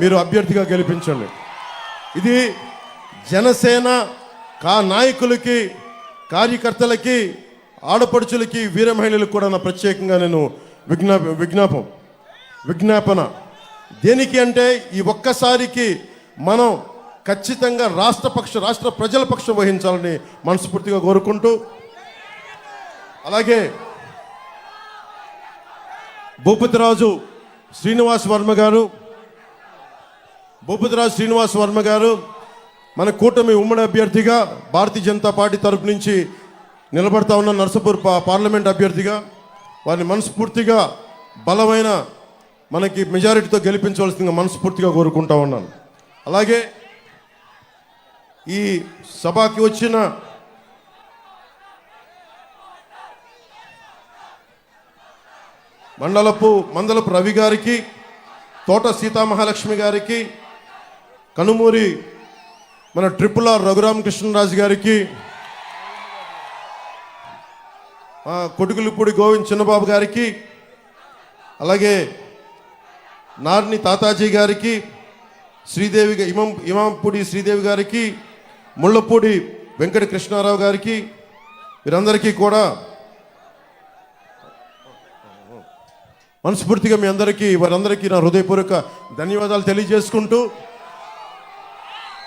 మీరు అభ్యర్థిగా గెలిపించండి. ఇది జనసేన కా నాయకులకి కార్యకర్తలకి ఆడపడుచులకి వీర మహిళలకు కూడా నా ప్రత్యేకంగా నేను విజ్ఞాప విజ్ఞాపం విజ్ఞాపన. దేనికి అంటే ఈ ఒక్కసారికి మనం ఖచ్చితంగా రాష్ట్ర పక్ష రాష్ట్ర ప్రజల పక్షం వహించాలని మనస్ఫూర్తిగా కోరుకుంటూ అలాగే భూపతిరాజు శ్రీనివాస్ వర్మ గారు భూపతిరాజు శ్రీనివాస్ వర్మ గారు మన కూటమి ఉమ్మడి అభ్యర్థిగా భారతీయ జనతా పార్టీ తరపు నుంచి నిలబడతా ఉన్న నర్సపూర్ పా- పార్లమెంట్ అభ్యర్థిగా వారిని మనస్ఫూర్తిగా బలమైన మనకి మెజారిటీతో గెలిపించవలసిందిగా మనస్ఫూర్తిగా కోరుకుంటా ఉన్నాను. అలాగే ఈ సభకి వచ్చిన మండలపు మందలపు రవి గారికి తోట సీతామహాలక్ష్మి గారికి కనుమూరి మన ట్రిపుల్ ఆర్ రఘురామకృష్ణరాజు గారికి కొడుకులపూడి కొడుకులిపూడి గోవింద్ చిన్నబాబు గారికి అలాగే నార్ని తాతాజీ గారికి శ్రీదేవి ఇమం ఇమాంపూడి శ్రీదేవి గారికి ముళ్ళపూడి వెంకట కృష్ణారావు గారికి వీరందరికీ కూడా మనస్ఫూర్తిగా మీ అందరికీ వారందరికీ నా హృదయపూర్వక ధన్యవాదాలు తెలియజేసుకుంటూ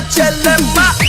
my chillin', my